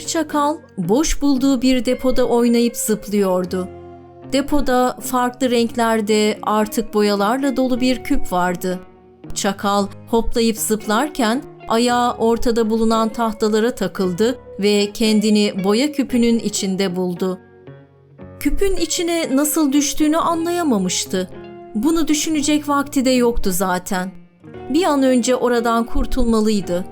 çakal boş bulduğu bir depoda oynayıp zıplıyordu. Depoda farklı renklerde artık boyalarla dolu bir küp vardı. Çakal hoplayıp zıplarken ayağı ortada bulunan tahtalara takıldı ve kendini boya küpünün içinde buldu. Küpün içine nasıl düştüğünü anlayamamıştı. Bunu düşünecek vakti de yoktu zaten. Bir an önce oradan kurtulmalıydı.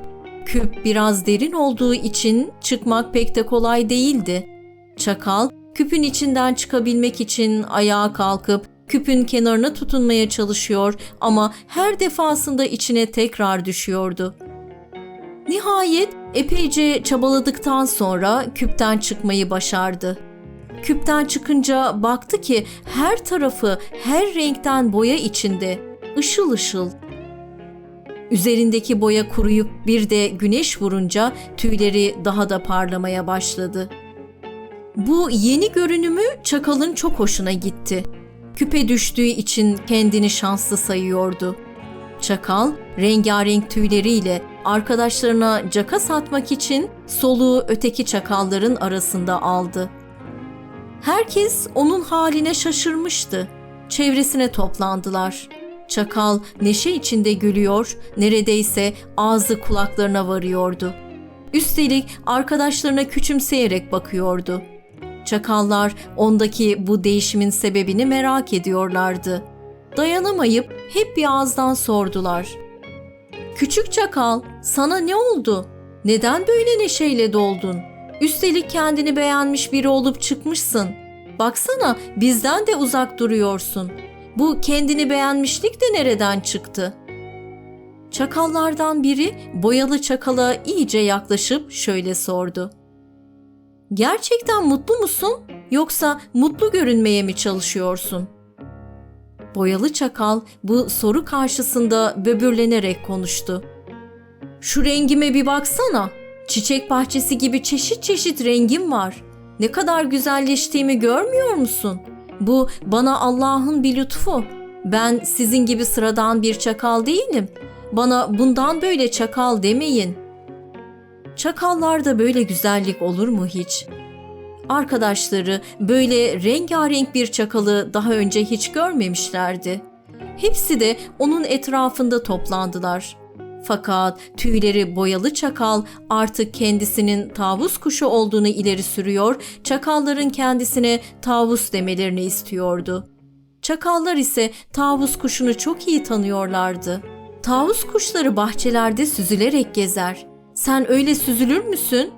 Küp biraz derin olduğu için çıkmak pek de kolay değildi. Çakal küpün içinden çıkabilmek için ayağa kalkıp küpün kenarına tutunmaya çalışıyor ama her defasında içine tekrar düşüyordu. Nihayet epeyce çabaladıktan sonra küpten çıkmayı başardı. Küpten çıkınca baktı ki her tarafı her renkten boya içinde, ışıl ışıl. Üzerindeki boya kuruyup bir de güneş vurunca tüyleri daha da parlamaya başladı. Bu yeni görünümü çakalın çok hoşuna gitti. Küpe düştüğü için kendini şanslı sayıyordu. Çakal rengarenk tüyleriyle arkadaşlarına caka satmak için soluğu öteki çakalların arasında aldı. Herkes onun haline şaşırmıştı. Çevresine toplandılar. Çakal neşe içinde gülüyor, neredeyse ağzı kulaklarına varıyordu. Üstelik arkadaşlarına küçümseyerek bakıyordu. Çakallar ondaki bu değişimin sebebini merak ediyorlardı. Dayanamayıp hep bir ağızdan sordular. Küçük çakal, sana ne oldu? Neden böyle neşeyle doldun? Üstelik kendini beğenmiş biri olup çıkmışsın. Baksana bizden de uzak duruyorsun. Bu kendini beğenmişlik de nereden çıktı? Çakallardan biri boyalı çakala iyice yaklaşıp şöyle sordu. Gerçekten mutlu musun yoksa mutlu görünmeye mi çalışıyorsun? Boyalı çakal bu soru karşısında böbürlenerek konuştu. Şu rengime bir baksana. Çiçek bahçesi gibi çeşit çeşit rengim var. Ne kadar güzelleştiğimi görmüyor musun? Bu bana Allah'ın bir lütfu. Ben sizin gibi sıradan bir çakal değilim. Bana bundan böyle çakal demeyin. Çakallarda böyle güzellik olur mu hiç? Arkadaşları böyle rengarenk bir çakalı daha önce hiç görmemişlerdi. Hepsi de onun etrafında toplandılar. Fakat tüyleri boyalı çakal artık kendisinin tavus kuşu olduğunu ileri sürüyor, çakalların kendisine tavus demelerini istiyordu. Çakallar ise tavus kuşunu çok iyi tanıyorlardı. Tavus kuşları bahçelerde süzülerek gezer. Sen öyle süzülür müsün?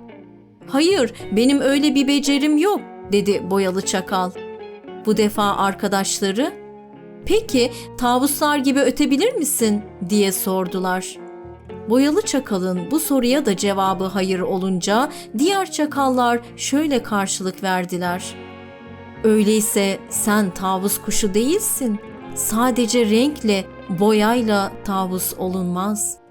Hayır, benim öyle bir becerim yok, dedi boyalı çakal. Bu defa arkadaşları, peki tavuslar gibi ötebilir misin diye sordular. Boyalı çakalın bu soruya da cevabı hayır olunca diğer çakallar şöyle karşılık verdiler. Öyleyse sen tavus kuşu değilsin. Sadece renkle, boyayla tavus olunmaz.''